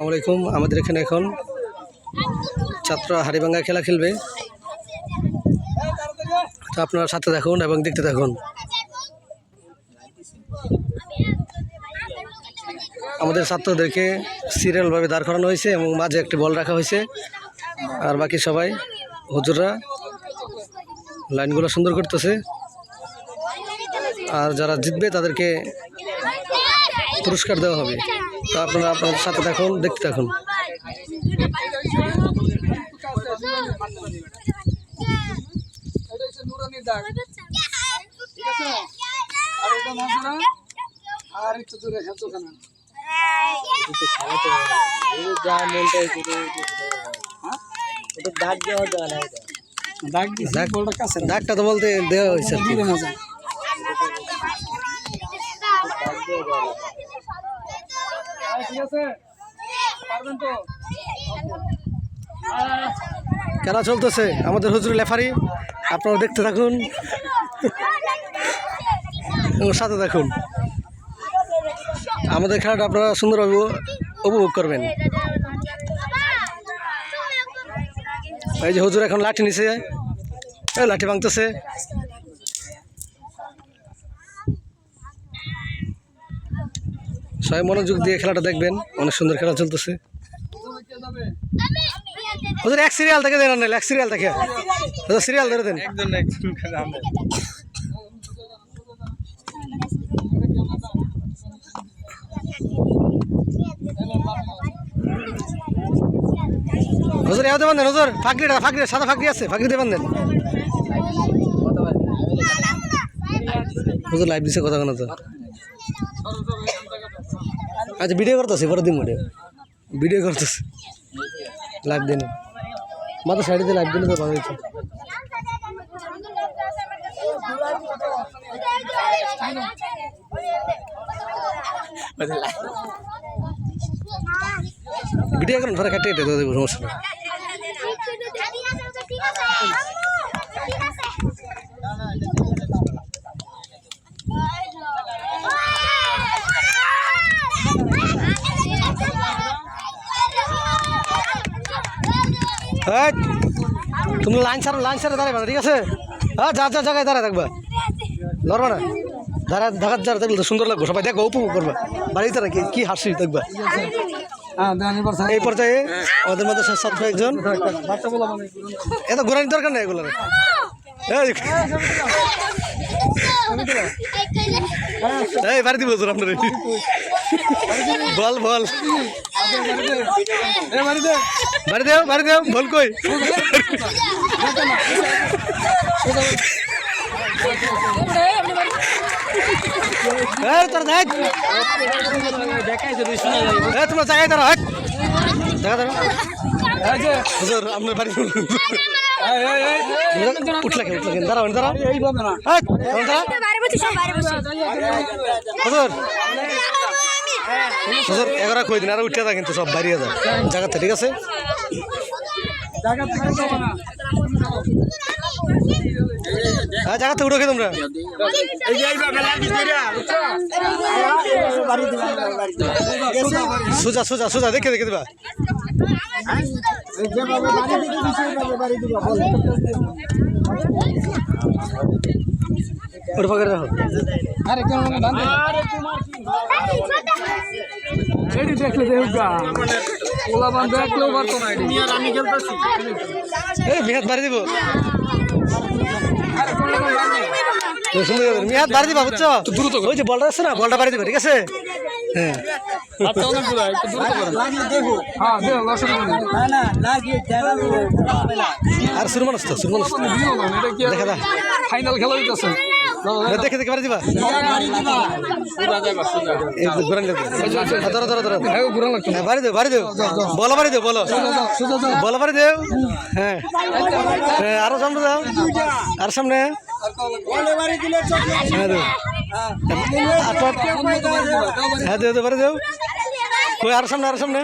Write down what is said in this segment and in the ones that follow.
আসসালামাইকুম আমাদের এখানে এখন ছাত্র হাড়িভাঙ্গা খেলা খেলবে। তো আপনারা সাথে থাকুন এবং দেখতে থাকুন। আমাদের ছাত্রদেরকে সিরিয়ালভাবে দাঁড় করানো হয়েছে এবং মাঝে একটি বল রাখা হয়েছে। আর বাকি সবাই, হুজুররা লাইনগুলো সুন্দর করতেছে। আর যারা জিতবে তাদেরকে পুরস্কার দেওয়া হবে। তো আপনারা আপনাদের সাথে থাকুন দেখতে থাকুন দাগ আর একটু দূরে হ্যাঁ দাগ দিছি দাগ বলটা কাছে দাগটা তো বলতে দেওয়া হয়েছে কি। খেলা চলতেছে? আমাদের হুজুর লেফারি, আপনারা দেখতে থাকুন। সাথে থাকুন। আমাদের খেলাটা আপনারা সুন্দরভাবে উপভোগ করবেন। এই যে হুজুর এখন লাঠি নিছে। লাঠি ভাঙতেছে। সবাই মনোযোগ দিয়ে খেলাটা দেখবেন অনেক সুন্দর খেলা চলতেছে হুজুর এক সিরিয়াল থেকে দেন না এক সিরিয়াল থেকে হুজুর সিরিয়াল ধরে দেন হুজুর এও দেবেন দেন হুজুর ফাঁকরিটা ফাঁকরি সাদা ফাঁকরি আছে ফাঁকরি দেবেন দেন হুজুর লাইভ দিছে কথা কেন তো আচ্ছা ভিডিও করতেছে পরে দিন ভিডিও ভিডিও করতেছে। লাইভ দিন। মাথা সাইডে লাইভ দিলে তো ভালো হতো ভিডিও করেন ধরে কেটে দেবো সমস্যা এই, তুমি লাইন সার লাইন সারে দাঁড়াবে ঠিক আছে? হ্যাঁ যা যা জায়গায় দাঁড়ায় থাকবা। ধরবা না। দাঁড়া দেখার যারা দেখলে তো সুন্দর লাগবে সবাই দেখবা উপভোগ করবা। বাড়িতে নাকি কি হাসি দেখবা? হ্যাঁ এই পর্যায়ে আমাদের মধ্যে ছাত্র একজন। মানে এত ঘোরানোর দরকার নেই এগুলো এই এই বাড়ি দিব আপনার। বল বল। মারি দেও বাড়ি দেও বল কই তোর দেখ তোমার জায়গায় দাঁড়া হাট দেখা এই হুজুর আপনার বাড়ি উঠলে কেন হুজুর, এগারো কই দিন, আর উঠে যা কিন্তু সব বাড়িয়ে যা। জায়গাতে ঠিক আছে? হ্যাঁ জায়গাতে উঠো তোমরা? সোজা সোজা সোজা, দেখে দেখে দিবা। ওটা পাকে রাখো আরে কেন না দান এডি দেখলে দেউগা ওলা বান দেখলেও পারতো না এডি আমি খেলতেছি। এই বাড়ি দিব। আরে কোন বান তো। সুন্দর করে মিহাত দিবা বুঝছ? দ্রুত ওই যে বলটা আছে না বলটা বাড়ি দিবা ঠিক আছে? হ্যাঁ। আচ্ছা অনেক দূর একটু দূর করেন হ্যাঁ লসন না আর তো তো। না এটা কি দেখা ফাইনাল খেলা হইতাছে? দেখে দেখে বাড়ি দিবা। ঘোরান হ্যাঁ, ধরো ধরো ধরো। হ্যাঁ ঘুরা লাগতো হ্যাঁ বাড়ি দেও বাড়ি দেও। বলো বাড়ি দেও বলো। বলো বাড়ি দেও। হ্যাঁ। হ্যাঁ, আরও সামনে যাও। আর সামনে। হ্যাঁ দেও। আর তো- হ্যাঁ দেও দেও বাড়ি দেও। কই আরও সামনে আরও সামনে।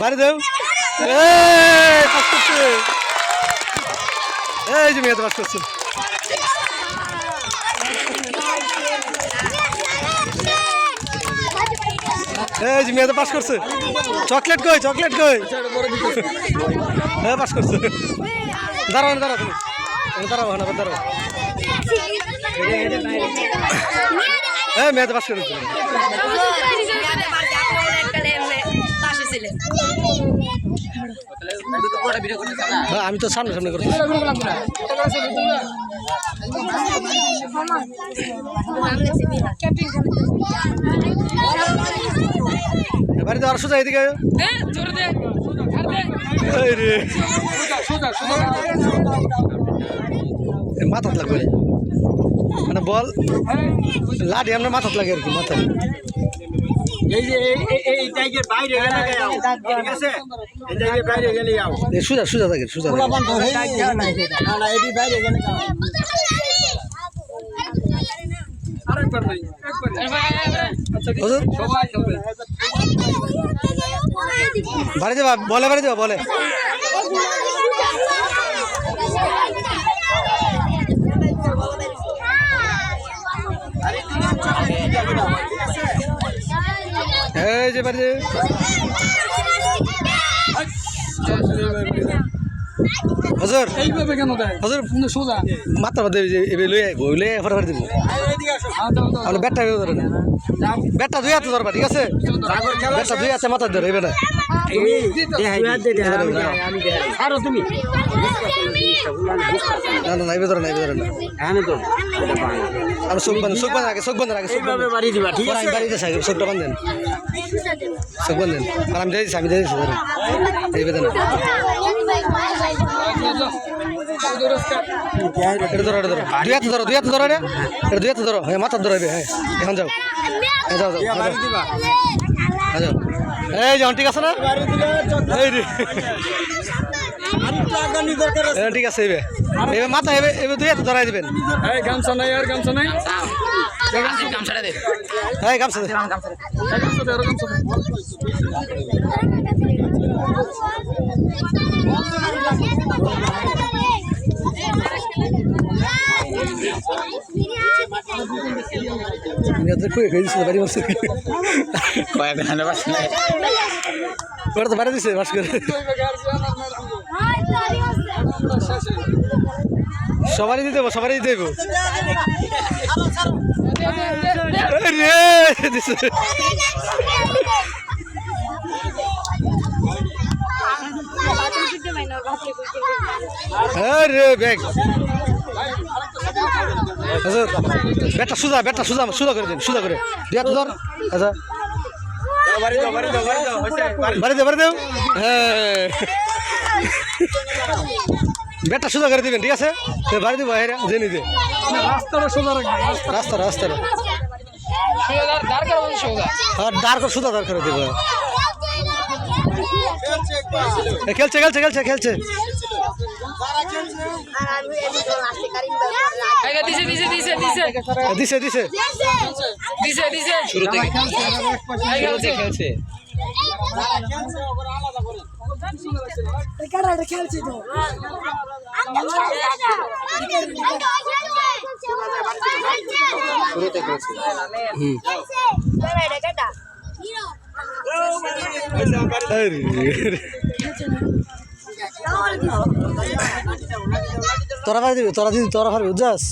বাড়ি দেও। এই এই যে মেয়েতে পাস করছে। এই যে মেয়েদের পাস করছে। চকলেট কই চকলেট কই? হ্যাঁ পাস করছে। দাঁড়াও দাঁড়াও, তুমি। দাঁড়াও না দাঁড়াও। হ্যাঁ মেয়েদের পাস করেছে। হ্যাঁ আমি তো সামনে সামনে করছি। এবারে তো আর সোজা এদিকে মাথাত লাগবে। মানে বল, লাঠি আমরা মাথাত লাগে আর কি, মাথায়। এই যে এই এই- এই বাইরে গেলে যাও। ঠিক আছে? এই জায়গার বাইরে গেলে যাও। এ সোজা সোজা থাকে সোজা না না এটি বাইরে গেলে যাও। আরেকবার নাই একবার আচ্ছা বাড়ি যাবা বলে বাড়ি যাবা বলে। এই যে বাড়ি। হুজুর। এইভাবে কেন দেয় হুজুর সোজা মাথা বাদে এবে লই আইবো লই আই ফটাফট দিব। আপনি ব্যাটটা এভাবে ধরেন ব্যাটটা দুই হাতে ধরবা ঠিক আছে? ব্যাটটা দুই হাতে মাথা ধরে এবে না আরও তুমি। না না না এবে ধরে না এবে ধরে না। আমি চোখ বান্ধ চোখ বান্ধ আগে চোখ বান্ধ আগে চোখ বান্ধ। এইভাবে বাড়ি দিবা ঠিক আছে? বাড়িতে থাকি চোখটা বান্ধেন চোখ বান্ধেন আর আমি দিয়েছি আমি দিয়েছি ধরেন এই বেদনা। এটা ধরো এটা ধরো। দুই হাতে ধরো দুই হাতে ধরো এটা। এটা দুই হাতে ধরো। হ্যাঁ মাথার ধরো হ্যাঁ। এখন যাও। হ্যাঁ যাও যাও। হ্যাঁ, বাড়ি যাও। দিবা এই যাও ঠিক আছে না? এই ঠিক আছে এবে। এবে মাথা এবে এবে দুই হাতে ধরাই দিবেন। এই গামছা নাই আর গামছা নাই। হ্যাঁ গামছা দে। এই গামছা দে গামছা দে তো বাড়ি দিচ্ছে বাস করে। সবারই দিতে দেবো সবারই দিতে দেবো ব্যাগ। আচ্ছা ব্যাটটা সুজা ব্যাটটা সুজা সুজা করে দিন সুজা করে। দিয়া তো ধর। আচ্ছা। বাড়ি দাও বাড়ি দাও বাড়ি দেও হ্যাঁ। ব্যাটটা সুজা করে দিবেন ঠিক আছে? তো বাড়ি দিব হেরা জেনে দে রাস্তাটা সোজা রাখবে রাস্তা রাস্তা আর দাঁড় করে সুদা দাঁড় করে দেবো। খেলছে খেলছে খেলছে খেলছে। দিছে দিছে। দিছে দিছে। এ, দিছে দিছে দিছে দিছে শুরু থেকে খেলছে খেলছে হুম তোরা পারি তোরা দিদি তোরা পারবি বুঝাস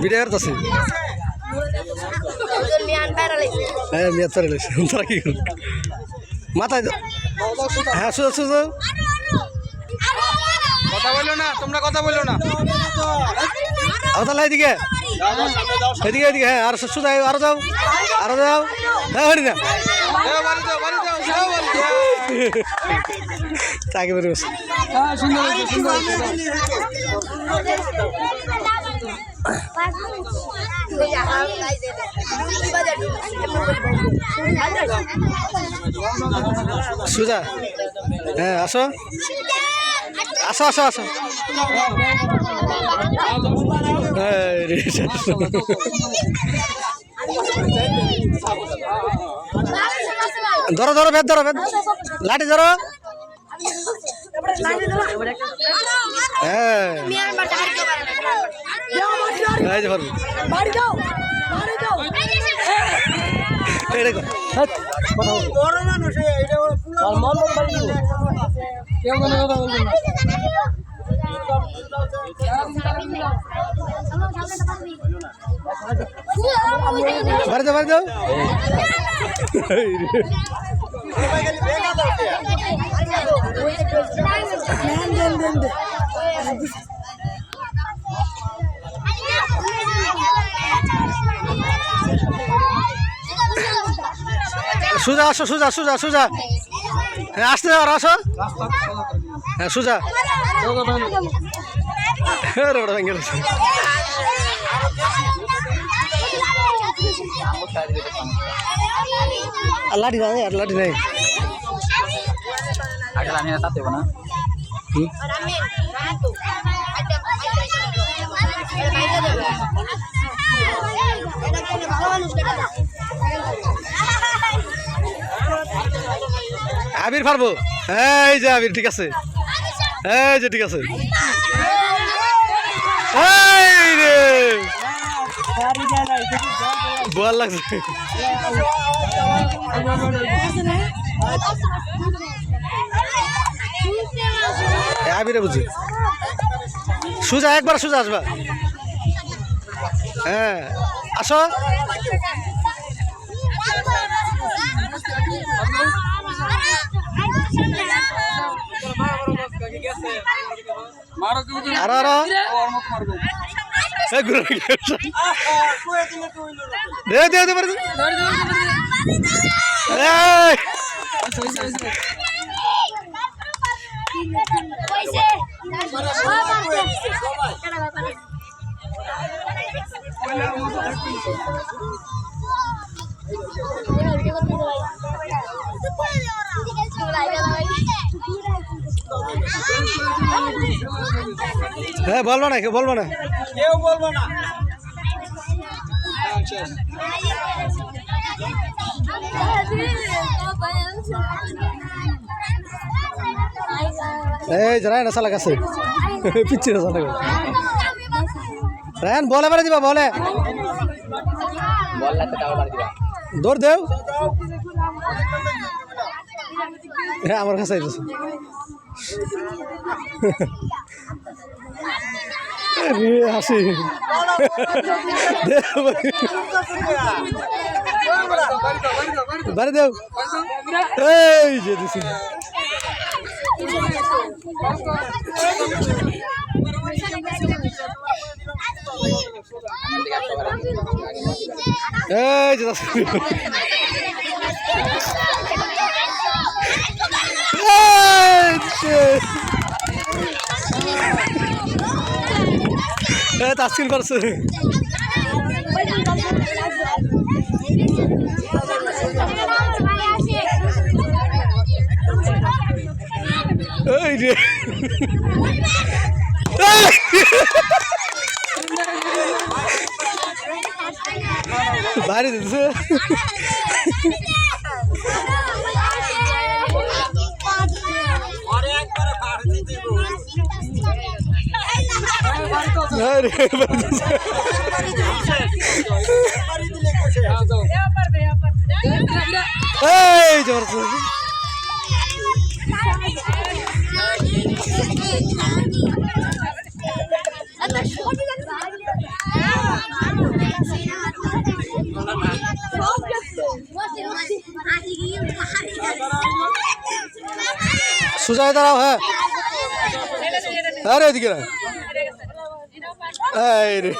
ভিডিও করতেছি? হ্যাঁ মেয়ে তোরা তোরা কি? মাথায় হ্যাঁ সুজা সুজা কথা বলল না তোমরা কথা বলল না। তাহলে এদিকে। এদিকে এদিকে হ্যাঁ আর সুজা আরও যাও আরও যাও হ্যাঁ হরি না তাকে বেরো সুন্দর সুন্দর হয়েছে। সুজা হ্যাঁ আসো। আসো আসো আসো। ধরো ধরো বেদ ধরো বেদ লাঠি ধরো। হ্যাঁ বাড়ি দাও বাড়ি দাও। বড় মন বাড়ি দিবো। কেউ কোনো কথা সুজা আসো সুজা সুজা সুজা। হ্যাঁ আসতে যাও আর আসো। হ্যাঁ সুজা। না। হ্যাঁ রে বড় ভেঙে গেছে। আর লাঠি নাই আর লাঠি নাই। আবির পারব? এই যে আবির, ঠিক আছে। এই যে, ঠিক আছে। এই রে! বল লাগছে। আবিরে বুঝি। সুজা, একবার সুজা আসবা। হ্যাঁ আসো। আরও আরও। দে দে দে পারে এই। হ্যাঁ বলব না কেউ বলব না। কেউ বলব না। এই যে রায়ন আসা লাগাছে পিচ্ছি আসা লাগা রায়ন বলে পারে দিবা বলে। দৌড় দেও। হ্যাঁ আমার কাছে হাসি দেও বাড়ি দাও। এই যে দিছি। এই যে দিছি। এই যে। এ তাসকিন করছে। এই রে! বাইরে দিতেছে এই রে, মারছে। সুজয় দাঁড়াও হ্যাঁ আরে এদিকে না এই রে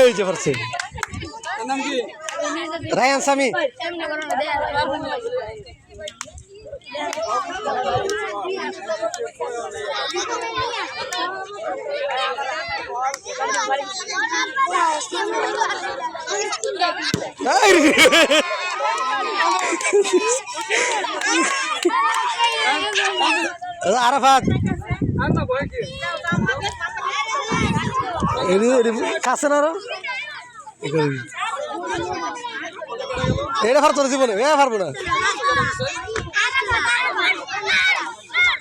এই যে পারছে এর নাম কি রায়ান স্বামী এই রে। আরাফাত। কাছে না। এটা পারতো না জীবনে এ পারব না।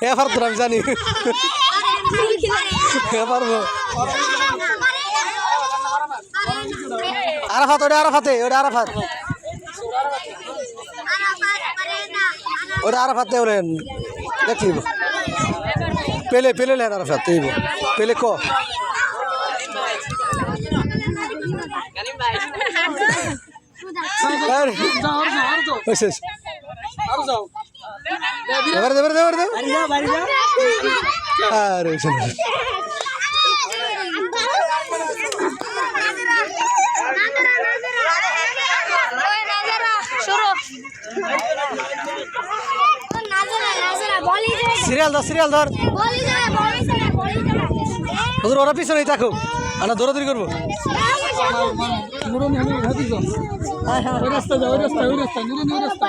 এ পারতো আমি জানি। এ পারব আরাফাত ওটা আরাফাতে ওটা আরাফাত। ওটা আরাফাতে বলেন। দেখি পেলে পেলে লেন আরাফাত তুই পেলে ক? আরে, যাও আর যাও। আর যাও। দেবার দেব আরে হয়েছে সিরিয়াল ধর সিরিয়াল ধর হুজুর ওরা পিছনেই থাকুক আমরা দৌড়াদৌড়ি করব রাস্তা যাও ওই রাস্তা ওই রাস্তা ওই রাস্তা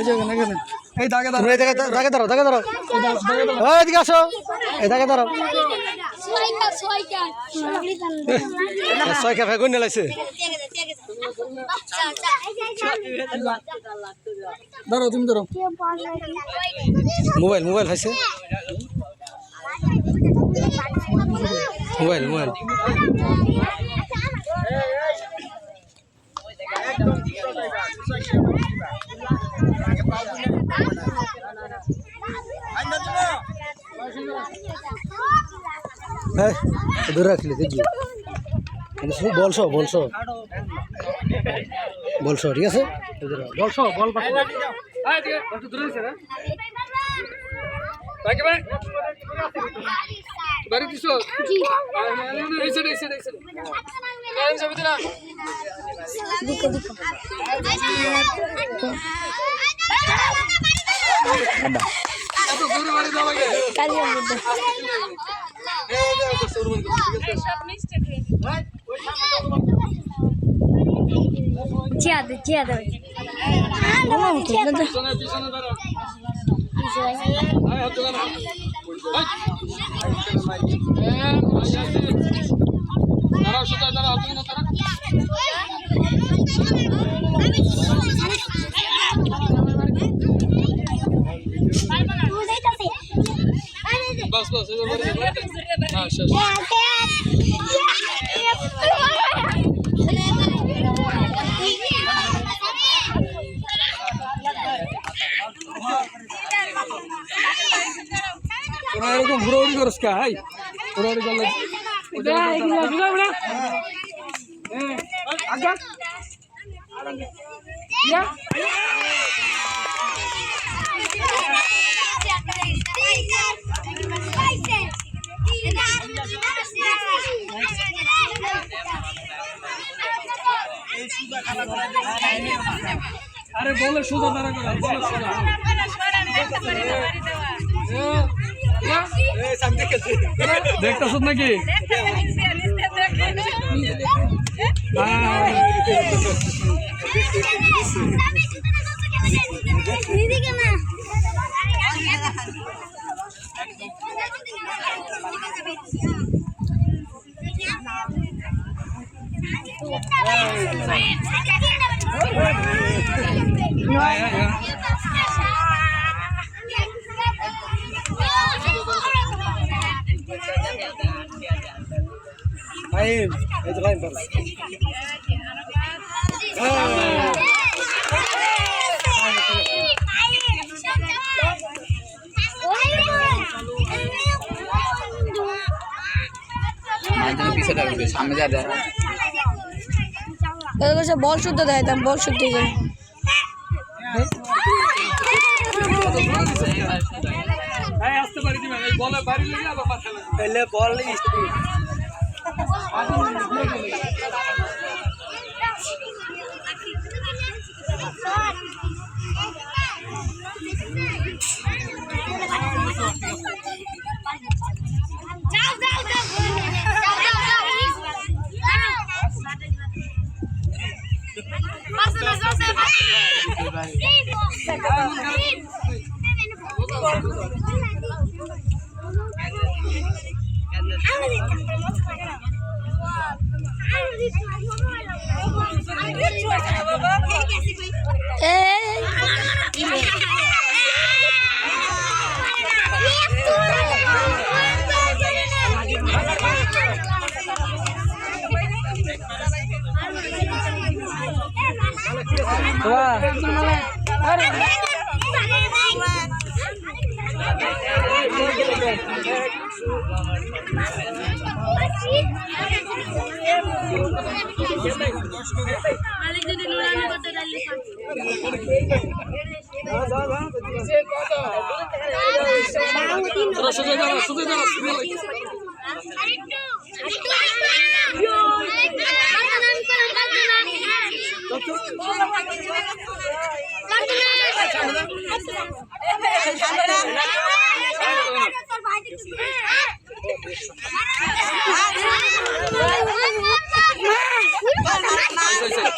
এখানে এখানে এই দাগে তোমরা এই দাগে ধরো দাগে ধরো ওই আসো। এই দাগে ধরো ছয় খেয়ে ফেগুন নেলাইছে ধরো তুমি মোবাইল মোবাইল খাইছে মোবাইল মোবাইল। হ্যাঁ দূরে রাখলে দেখবি। শুধু বলছো বলছো বলছো ঠিক আছে? বলছো বল পাঠাও। হ্যাঁ ঠিক আছে একটু দূরে আছে রে বাকি ভাই বাড়ি দিছো এই সাইড এই সাইড এই সাইড এই ছবি দিলাম এত দূরে বাড়ি দাও লাগে Ciadę, ciadę. পিছনে পিছনে দাঁড়াও হ্যাঁ হাত দাঁড়াও দাঁড়াও সোজা দাঁড়াও তুমি না দাঁড়াও বাস বাস। হ্যাঁ শেষ তোরা এরকম ঘুরাঘুরি করস কা হাই ঘুরাঘুরি করলে আগা আরে বলে সোজা দাঁড়া করে বলে সোজা দেখতেছ নাকি? বল শুদ্ধ দেয় বল শুদ্ধ দেয় এই আসতে পারি দিবেন এই বলে বাড়ি লেগে আবার মাথা লাগে সোজা দাঁড়া সোজা দাঁড়া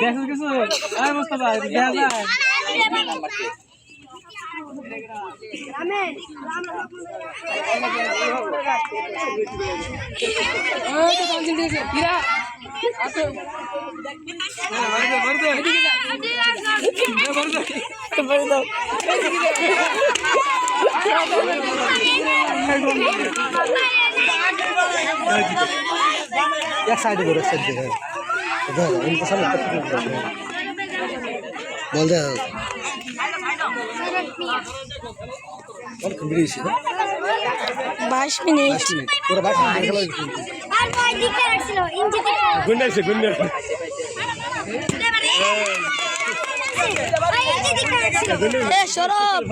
দেখো কিছু আয় মোস্তফা দেখা যায় बोल्दै দিকে রাখছিল ইঞ্জিতে গুন্ডা সরব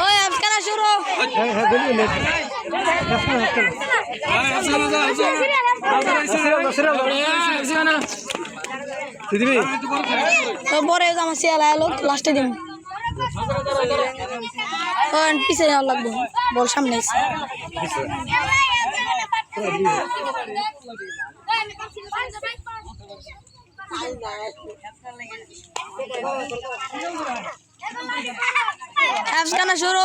ওই আজকাল শুরু হ্যাঁ হ্যাঁ পরে আমার সিয়াল আলো লাস্টে দিন ও পিছে যাওয়ার লাগবে। বল, সামনে এসে আজকাল শুরু।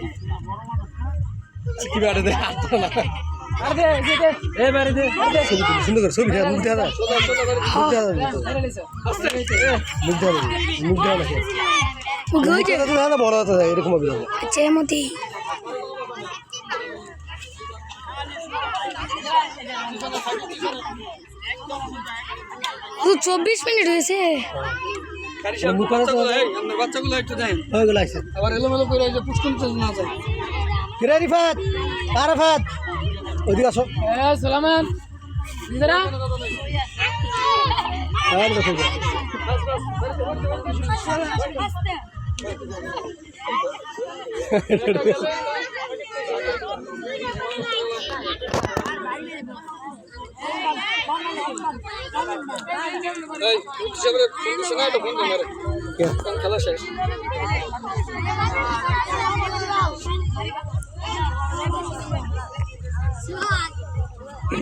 কি বাড়ে দে সুন্দর করে ছবি মুখ দেখা মুখ দেখা মুখ দেখা মুখ দেখা যায় মুখ দেখা যায় বড় যায় এরকম হবে চব্বিশ মিনিট হয়েছে। বাচ্চাগুলো একটু দেন। হয়ে গেল আইসা আবার এলোমেলো করে এই যে পুষ্কুন তো না যায় কিরে রিফাত? আরাফাত ওইদিকে আসো। সালামান। হ্যাঁ দেখো।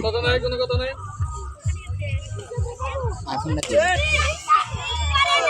কথা নাই কোনো কথা নাই।